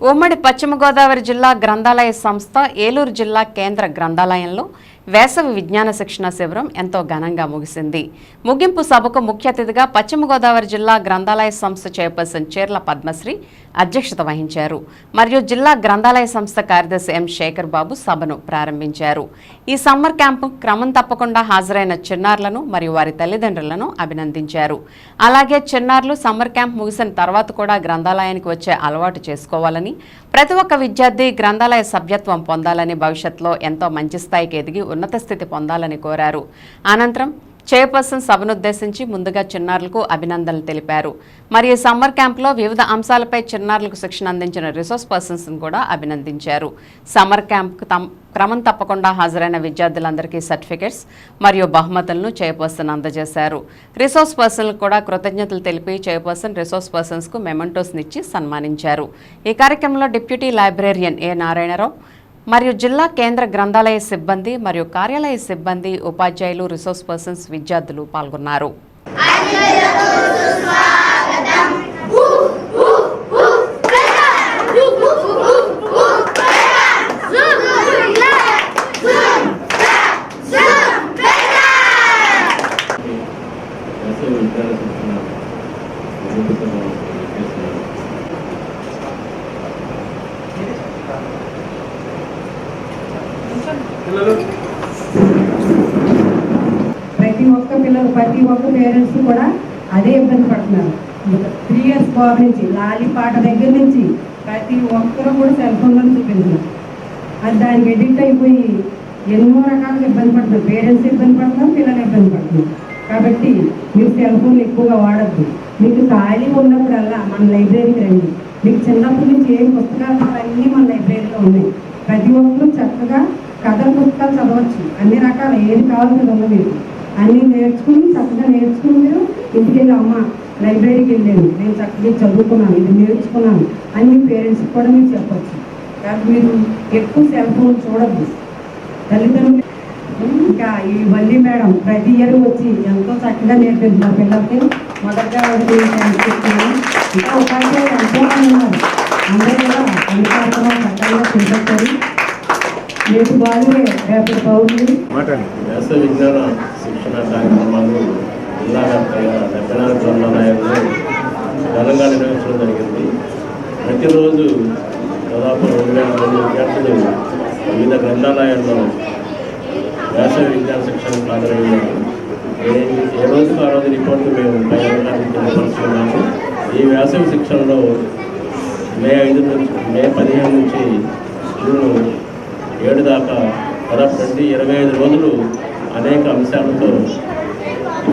ఉమ్మడి పశ్చిమ గోదావరి జిల్లా గ్రంథాలయ సంస్థ ఏలూరు జిల్లా కేంద్ర గ్రంథాలయంలో వేసవి విజ్ఞాన శిక్షణ శిబిరం ఎంతో ఘనంగా ముగిసింది. ముగింపు సభకు ముఖ్య అతిథిగా పశ్చిమ గోదావరి జిల్లా గ్రంథాలయ సంస్థ చైర్పర్సన్ చీర్ల పద్మశ్రీ అధ్యక్షత వహించారు. మరియు జిల్లా గ్రంథాలయ సంస్థ కార్యదర్శి ఎం శేఖర్ బాబు సభను ప్రారంభించారు. ఈ సమ్మర్ క్యాంపు క్రమం తప్పకుండా హాజరైన చిన్నారులను మరియు వారి తల్లిదండ్రులను అభినందించారు. అలాగే చిన్నారులు సమ్మర్ క్యాంప్ ముగిసిన తర్వాత కూడా గ్రంథాలయానికి వచ్చే అలవాటు చేసుకోవాలని ప్రతి ఒక్క విద్యార్థి గ్రంథాలయ సభ్యత్వం పొందాలని భవిష్యత్తులో ఎంతో మంచి స్థాయికి ఎదిగి ఉన్నత స్థితి పొందాలని కోరారు. అనంతరం చైర్పర్సన్ సభనుద్దేశించి ముందుగా చిన్నారులకు అభినందనలు తెలిపారు. మరియు సమ్మర్ క్యాంప్లో వివిధ అంశాలపై చిన్నారులకు శిక్షణ అందించిన రిసోర్స్ పర్సన్స్ కూడా అభినందించారు. సమ్మర్ క్యాంప్కు క్రమం తప్పకుండా హాజరైన విద్యార్థులందరికీ సర్టిఫికెట్స్ మరియు బహుమతులను చైర్పర్సన్ అందజేశారు. రిసోర్స్ పర్సన్లకు కూడా కృతజ్ఞతలు తెలిపి చైర్పర్సన్ రిసోర్స్ పర్సన్స్కు మెమెంటోస్నిచ్చి సన్మానించారు. ఈ కార్యక్రమంలో డిప్యూటీ లైబ్రేరియన్ ఏ నారాయణరావు మరియు జిల్లా కేంద్ర గ్రంథాలయ సిబ్బంది మరియు కార్యాలయ సిబ్బంది ఉపాధ్యాయులు రిసోర్స్ పర్సన్స్ విద్యార్థులు పాల్గొన్నారు వేసవి విద్యార్థి శిక్షణ నిరూపితను చేస్తున్నారు ప్రతి ఒక్క పిల్లలు ప్రతి ఒక్క పేరెంట్స్ కూడా అదే ఇబ్బంది పడుతున్నారు. త్రీ ఇయర్స్ బాబు నుంచి లాలి పాట దగ్గర నుంచి ప్రతి ఒక్కరు కూడా సెల్ ఫోన్లో చూపించారు. అది దానికి ఎడిక్ట్ అయిపోయి ఎన్నో రకాలుగా ఇబ్బంది పడుతున్నారు. పేరెంట్స్ ఇబ్బంది పడుతున్నారు పిల్లలు ఇబ్బంది పడుతున్నారు. కాబట్టి మీరు సెల్ ఫోన్ ఎక్కువగా వాడద్దు. మీకు ఖాళీ ఉన్నప్పుడల్లా మన లైబ్రరీకి రండి. మీకు చిన్నప్పటి నుంచి ఏం పుస్తకాలు అన్నీ మన లైబ్రరీలో ఉన్నాయి. ప్రతి ఒక్కరూ చక్కగా కథల పుస్తకాలు చదవచ్చు. అన్ని రకాల ఏది కావాలో ఉంది మీకు అన్నీ నేర్చుకుని చక్కగా నేర్చుకుని మీరు ఇంటికి వెళ్ళి అమ్మ లైబ్రరీకి వెళ్ళాను. నేను చక్కగా చదువుకున్నాను ఇది నేర్చుకున్నాను అన్ని పేరెంట్స్కి కూడా మీరు చెప్పచ్చు. కాబట్టి మీరు ఎక్కువ సెల్ ఫోన్ చూడద్దు. తల్లిదండ్రులు ఇంకా ఈ వల్లి మేడం ప్రతి ఇయర్ వచ్చి ఎంతో చక్కగా నేర్పింది. మా పిల్లలకి మొదటగా ఒకటి ఇంకా ఉపాధ్యాయులు ఎంతో మంది ఉన్నారు. అందరూ కూడా అన్ని చక్కగా చేపట్టారు రేపు రేపటి వేసవి విజ్ఞాన శిక్షణ కార్యక్రమాలు జిల్లా వ్యాప్తంగా డెబ్బై నాలుగు ఘనంగా నిర్వహించడం జరిగింది. ప్రతిరోజు దాదాపు రెండు వేల మంది విద్యార్థులు వివిధ గ్రంథాలయాల్లో వేసవి విజ్ఞాన శిక్షణ హాజరయ్యారు ఏ రోజుకు ఆ రోజు రిపోర్టు మేము పై తెలుసుకున్నాము తెలియపరుస్తున్నాము. ఈ వేసవి శిక్షణలో మే ఐదు నుంచి మే పదిహేను నుంచి జూన్ ఏడు దాకా దాదాపు రెండు ఇరవై ఐదు రోజులు అనేక అంశాలతో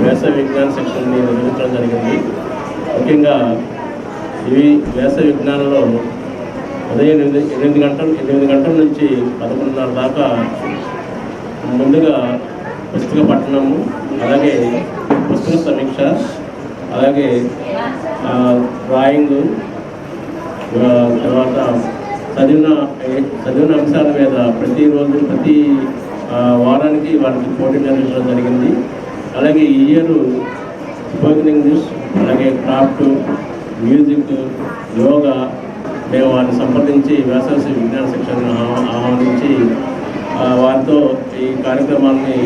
వేసవి విజ్ఞాన శిక్షణని నిర్వహించడం జరిగింది. ముఖ్యంగా ఇవి వేసవి విజ్ఞానంలో ఉదయం ఎనిమిది ఎనిమిది గంటల ఎనిమిది గంటల నుంచి పదకొండున్నర దాకా ముందుగా పుస్తక పట్టణము అలాగే పుస్తక సమీక్ష అలాగే డ్రాయింగు డ్రాయింగ్ తర్వాత చదివిన చదివిన అంశాల మీద ప్రతిరోజు ప్రతి వారానికి వారికి పోటీ నిర్వహించడం జరిగింది. అలాగే ఈ ఇయర్ స్పోకెన్ ఇంగ్లీష్ అలాగే క్రాఫ్ట్ మ్యూజిక్ యోగా మేము వారిని సంప్రదించి వేసవి విజ్ఞాన శిక్షణను ఆహ్వానించి వారితో ఈ కార్యక్రమాన్ని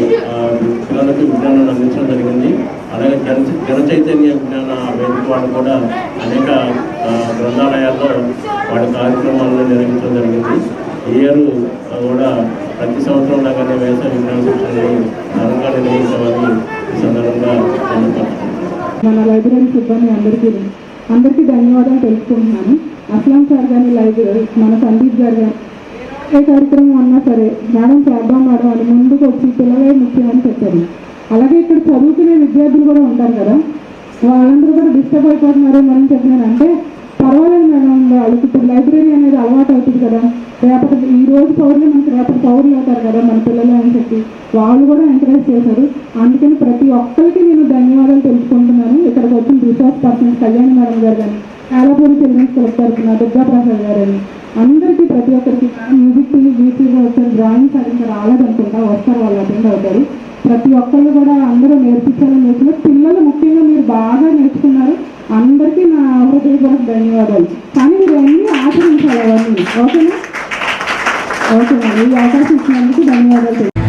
పిల్లలకు విజ్ఞానాన్ని అందించడం జరిగింది. అలాగే జన జన చైతన్య విజ్ఞాన వేదిక వాళ్ళు కూడా అనేక గ్రంథాలయాల్లో వాటి కార్యక్రమాలను నిర్వహించడం జరిగింది. ఈ ఇయర్ కూడా ప్రతి సంవత్సరం లాగానే వ్యవసాయ విజ్ఞాన శిక్షణని ఘనంగా నిర్వహించామని ఈ సందర్భంగా మన లైబ్రరీ సిబ్బంది అందరికీ అందరికీ ధన్యవాదాలు తెలుసుకుంటున్నాను అస్లాం సార్ కానీ లైబ్రరీ మన సందీప్ గారు కానీ ఏ కార్యక్రమం అన్నా సరే మేడం చేద్దాం మేడం అని ముందుకు వచ్చి పిల్లలే ముఖ్యమని చెప్పారు. అలాగే ఇక్కడ చదువుకునే విద్యార్థులు కూడా ఉంటారు కదా. వాళ్ళందరూ కూడా డిస్టర్బ్ అయిపోతున్నారు మనం చెప్పినాను పర్వాలేదు మేడం వాళ్ళకి ఇప్పుడు లైబ్రరీ అనేది అలవాటు అవుతుంది కదా. రేపటి ఈ రోజు పౌరులు మనకి రేపటి పౌరులు అవుతారు కదా మన పిల్లలు అని చెప్పి వాళ్ళు కూడా ఎంకరేజ్ చేశారు. అందుకని ప్రతి ఒక్కరికి నేను ధన్యవాదాలు తెలుసుకుంటున్నాను ఇక్కడికి వచ్చిన రిసోర్స్ పర్సన్ కళ్యాణ్ మేడం గారు కానీ కాలాపూరి చిల్డ్రన్స్ క్లబ్ తరఫున దుర్గాప్రసాద్ గారు అని అందరికీ ప్రతి ఒక్కరికి మ్యూజిక్ బీసీలో వచ్చారు డ్రాయింగ్స్ అది ఇంకా రాలేదనుకుంటా వస్తారు వాళ్ళు అటెండ్ అవుతారు. ప్రతి ఒక్కళ్ళు కూడా అందరూ నేర్పించాలని నేర్చుకున్నారు పిల్లలు ముఖ్యంగా మీరు బాగా నేర్చుకున్నారు. అందరికీ నా హృదయపూర్వక ధన్యవాదాలు. కానీ మీరు అన్నీ ఆచరించాలి అవన్నీ? ఓకేనా? ఓకేనా ఈ అవకాశం ఇచ్చినందుకు ధన్యవాదాలు.